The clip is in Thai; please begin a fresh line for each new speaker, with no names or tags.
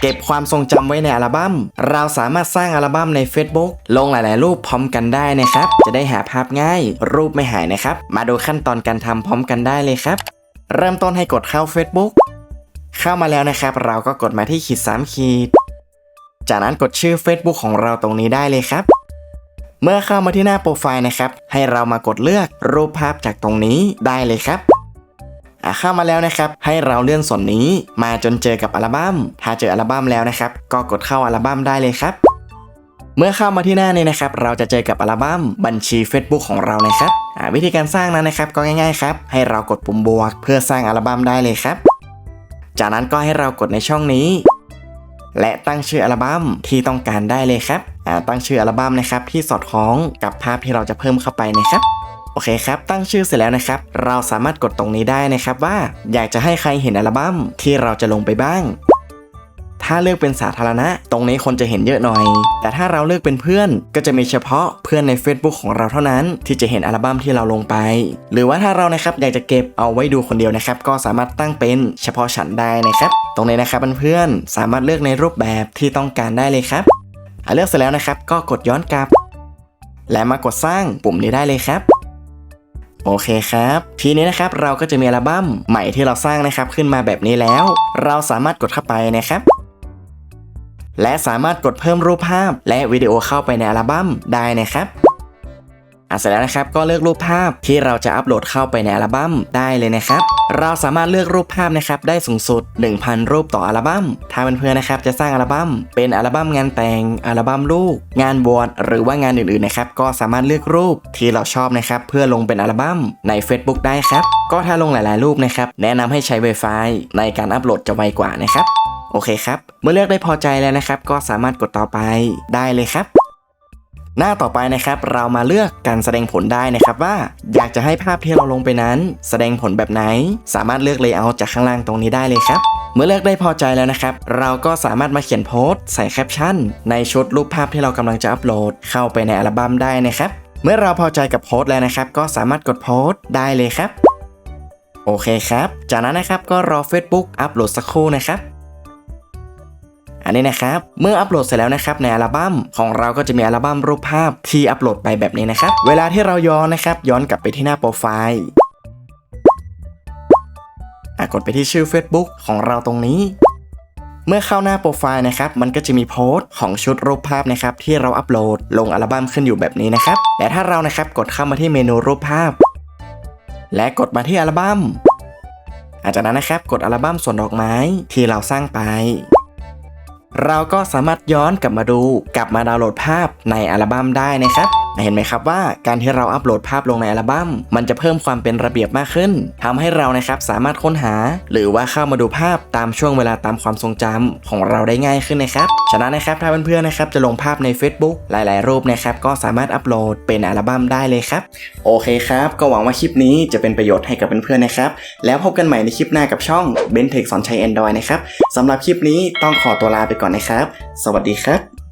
เก็บความทรงจำไว้ในอัลบั้ม เราสามารถสร้างอัลบั้มใน Facebook ลงหลาย ๆ รูปพร้อมกันได้นะครับ จะได้หาภาพง่าย รูปไม่หายนะครับ มาดูขั้นตอนการทำพร้อมกันได้เลยครับ เริ่มต้นให้กดเข้า Facebook เข้ามาแล้วนะครับ เราก็กดมาที่ขีด3ขีด จากนั้นกดชื่อ Facebook ของเราตรงนี้ได้เลยครับ เมื่อเข้ามาที่หน้าโปรไฟล์นะครับ ให้เรามากดเลือกรูปภาพจากตรงนี้ได้เลยครับ อะเข้ามาแล้วนะครับ ให้เราเลื่อนส่วนนี้มาจนเจอกับอัลบั้ม ถ้าเจออัลบั้มแล้วนะครับ ก็กดเข้าอัลบั้มได้เลยครับ เมื่อเข้ามาที่หน้านี้นะครับ เราจะเจอกับอัลบั้มบัญชี Facebook ของเรานะครับวิธีการสร้างนั้นนะครับก็ง่ายๆครับให้เรากดปุ่มบวก เพื่อสร้างอัลบั้มได้เลยครับ จากนั้นก็ให้เรากดในช่องนี้ และตั้งชื่ออัลบั้มที่ต้องการได้เลยครับตั้งชื่ออัลบั้มนะครับที่สอดคล้องกับภาพที่เราจะเพิ่มเข้าไปนะครับ โอเคครับ ตั้งชื่อเสร็จแล้วนะครับ เราสามารถกดตรงนี้ได้นะครับว่าอยากจะให้ใครเห็นอัลบั้มที่เราจะลงไปบ้าง ถ้าเลือกเป็นสาธารณะ ตรงนี้คนจะเห็นเยอะหน่อย แต่ถ้าเราเลือกเป็นเพื่อน ก็จะมีเฉพาะเพื่อนใน Facebook ของเราเท่านั้น ที่จะเห็นอัลบั้มที่เราลงไป หรือว่าถ้าเรานะครับอยากจะเก็บเอาไว้ดูคนเดียวนะครับ ก็สามารถตั้งเป็นเฉพาะฉันได้นะครับ ตรงนี้นะครับเพื่อนๆสามารถเลือกในรูปแบบที่ต้องการได้เลยครับเลือกเสร็จแล้วนะครับ ก็กดย้อนกลับ และมากดสร้างปุ่มนี้ได้เลยครับ โอเคครับ ทีนี้นะครับเราก็จะมีอัลบั้มใหม่ที่เราสร้างนะครับขึ้นมาแบบนี้แล้ว เราสามารถกดเข้าไปนะครับ และสามารถกดเพิ่มรูปภาพและวิดีโอเข้าไปในอัลบั้มได้นะครับ อะเสร็จแล้วนะครับก็เลือกรูปภาพที่เราจะอัปโหลดเข้าไปในอัลบั้มได้เลยนะครับ เราสามารถเลือกรูปภาพนะครับได้สูงสุด 1,000 รูปต่ออัลบั้ม ถ้าเพื่อนๆนะครับจะสร้างอัลบั้ม เป็นอัลบั้มงานแต่งอัลบั้มลูก งานบวชหรือว่างานอื่นๆนะครับก็สามารถเลือกรูปที่เราชอบนะครับเพื่อลงเป็นอัลบั้มใน Facebook ได้ครับ ก็ถ้าลงหลายๆรูปนะครับแนะนำให้ใช้ Wi-Fi ในการอัปโหลดจะไวกว่านะครับโอเคครับ เมื่อเลือกได้พอใจแล้วนะครับ ก็สามารถกดต่อไปได้เลยครับ หน้าต่อไปนะครับเรามาเลือกการแสดงผลได้นะครับว่า อยากจะให้ภาพที่เราลงไปนั้น แสดงผลแบบไหน สามารถเลือกเลเยอร์จากข้างล่างตรงนี้ได้เลยครับ เมื่อเลือกได้พอใจแล้วนะครับ เราก็สามารถมาเขียนโพสต์ใส่แคปชั่น ในชุดรูปภาพที่เรากำลังจะอัปโหลด เข้าไปในอัลบั้มได้นะครับ เมื่อเราพอใจกับโพสต์แล้วนะครับ ก็สามารถกดโพสต์ได้เลยครับ โอเคครับ จากนั้นนะครับก็รอ Facebook อัปโหลดสักครู่นะครับ อันนี้นะครับ เมื่ออัปโหลดเสร็จแล้วนะครับในอัลบั้มของเราก็จะมีอัลบั้มรูปภาพที่อัปโหลดไปแบบนี้นะครับ เวลาที่เราย้อนนะครับ ย้อนกลับไปที่หน้าโปรไฟล์กดไปที่ชื่อ Facebook ของเราตรงนี้ เมื่อเข้าหน้าโปรไฟล์นะครับ มันก็จะมีโพสต์ของชุดรูปภาพนะครับ ที่เราอัปโหลดลงอัลบั้มขึ้นอยู่แบบนี้นะครับ แต่ถ้าเรานะครับกดเข้ามาที่เมนูรูปภาพ และกดมาที่อัลบั้มอาจากนั้นนะครับ กดอัลบั้มส่วนดอกไม้ที่เราสร้างไป เราก็สามารถย้อนกลับมาดู กลับมาดาวน์โหลดภาพในอัลบั้มได้นะครับ เห็นไหมครับว่าการที่เราอัปโหลดภาพลงในอัลบั้ม มันจะเพิ่มความเป็นระเบียบมากขึ้นทำให้เรานะครับสามารถค้นหา หรือว่าเข้ามาดูภาพตามช่วงเวลาตามความทรงจำของเราได้ง่ายขึ้นนะครับฉะนั้นนะครับถ้าเพื่อนๆนะครับจะลงภาพใน Facebook หลาย ๆ รูปนะครับก็สามารถอัปโหลดเป็นอัลบั้มได้เลยครับ โอเคครับ ก็หวังว่าคลิปนี้จะเป็นประโยชน์ให้กับเพื่อนๆนะครับ แล้วพบกันใหม่ในคลิปหน้ากับช่อง b e n t e c h สอนใช้ Android นะครับสำหรับคลิปนี้ต้องขอตัวลาไปก่อนนะครับ สวัสดีครับ